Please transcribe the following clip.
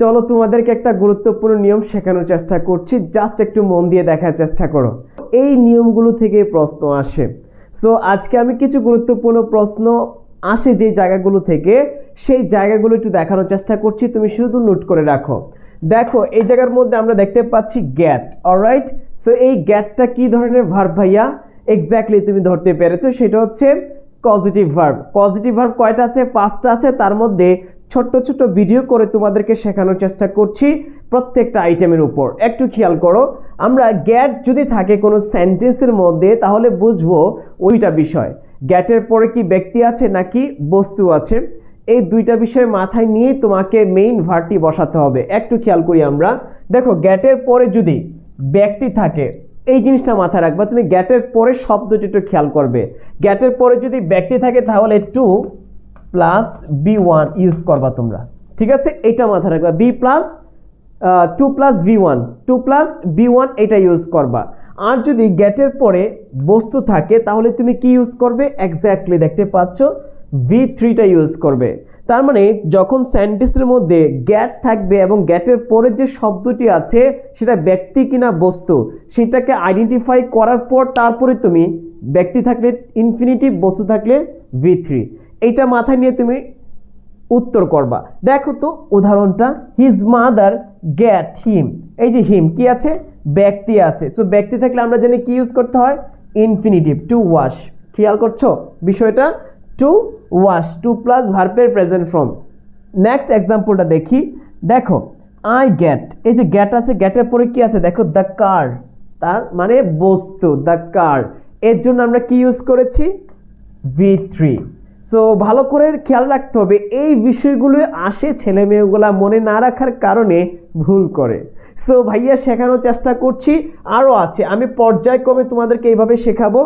চলো তোমাদেরকে একটা গুরুত্বপূর্ণ নিয়ম শেখানোর চেষ্টা করছি। জাস্ট একটু মন দিয়ে দেখার চেষ্টা করো। এই নিয়মগুলো থেকে প্রশ্ন আসে। সো আজকে আমি কিছু গুরুত্বপূর্ণ প্রশ্ন আসে যে জায়গাগুলো থেকে। সেই জায়গাগুলো একটু দেখানোর চেষ্টা করছি। তুমি শুধু নোট করে রাখো। দেখো, এই জায়গার মধ্যে আমরা দেখতে পাচ্ছি গ্যাট অলরাইট সো এই গ্যাটটা কি ধরনের ভার্ব ভাইয়া? এক্স্যাক্টলি তুমি ধরতে পেরেছ। সেটা হচ্ছে পজিটিভ ভার্ব পজিটিভ ভার্ব কয়টা আছে? পাঁচটা আছে। তার মধ্যে ছোট্ট ছোট্ট ভিডিও করে তোমাদেরকে শেখানোর চেষ্টা করছি প্রত্যেকটা আইটেমের উপর। একটু খেয়াল করো, আমরা গ্যাট যদি থাকে কোনো সেন্টেন্সের মধ্যে, তাহলে বুঝব ওইটা বিষয়। গ্যাটের পরে কি ব্যক্তি আছে নাকি বস্তু আছে? এই দুইটা বিষয় মাথায় নিয়ে তোমাকে মেইন ভার্বটি বসাতে হবে। একটু খেয়াল করি আমরা। দেখো গ্যাটের পরে যদি ব্যক্তি থাকে, এই জিনিসটা মাথায় রাখবা, তুমি গ্যাটের পরে শব্দটি একটু খেয়াল করবে। গ্যাটের পরে যদি ব্যক্তি থাকে, তাহলে two plus B one use করবা তোমরা। ঠিক আছে? এটা মাথায় রাখবা। B plus two plus B one two plus B one এটা ইউজ করবা। আর যদি গ্যাটের পরে বস্তু থাকে, তাহলে তুমি কি ইউজ করবে? এক্স্যাক্টলি দেখতে পাচ্ছ? ভি থ্রিটা ইউজ করবে। তার মানে যখন সেন্টেন্সের মধ্যে গ্যাট থাকবে এবং গ্যাটের পরে যে শব্দটি আছে, সেটা ব্যক্তি কিনা বস্তু, সেটাকে আইডেন্টিফাই করার পর তারপরে তুমি ব্যক্তি থাকলে ইনফিনিটিভ বস্তু থাকলে ভি থ্রি এইটা মাথায় নিয়ে তুমি উত্তর করবা। দেখো তো উদাহরণটা হিজ মাদার গ্যাট হিম এই যে হিম কি আছে? ব্যক্তি আছে। সো ব্যক্তি থাকলে আমরা জানি কি ইউজ করতে হয়? ইনফিনিটিভ টু ওয়াশ খেয়াল করছ? বিষয়টা টু ওয়াশ টু প্লাস ভার্পের প্রেজেন্ট ফর্ম নেক্সট এক্সাম্পলটা দেখি। দেখো আই গ্যাট এই যে গ্যাট আছে গ্যাটের পরে কি আছে? দেখো দ্য কার তার মানে বস্তু দ্য কার এর জন্য আমরা কি ইউজ করেছি? বি থ্রি সো ভালো করে খেয়াল রাখতে হবে, এই বিষয়গুলো আসে ছেলে মেয়েগুলা মনে না রাখার কারণে ভুল করে। সো ভাইয়া শেখানোর চেষ্টা করছি আরও আছে, আমি পর্যায়ক্রমে তোমাদেরকে এইভাবে শেখাবো।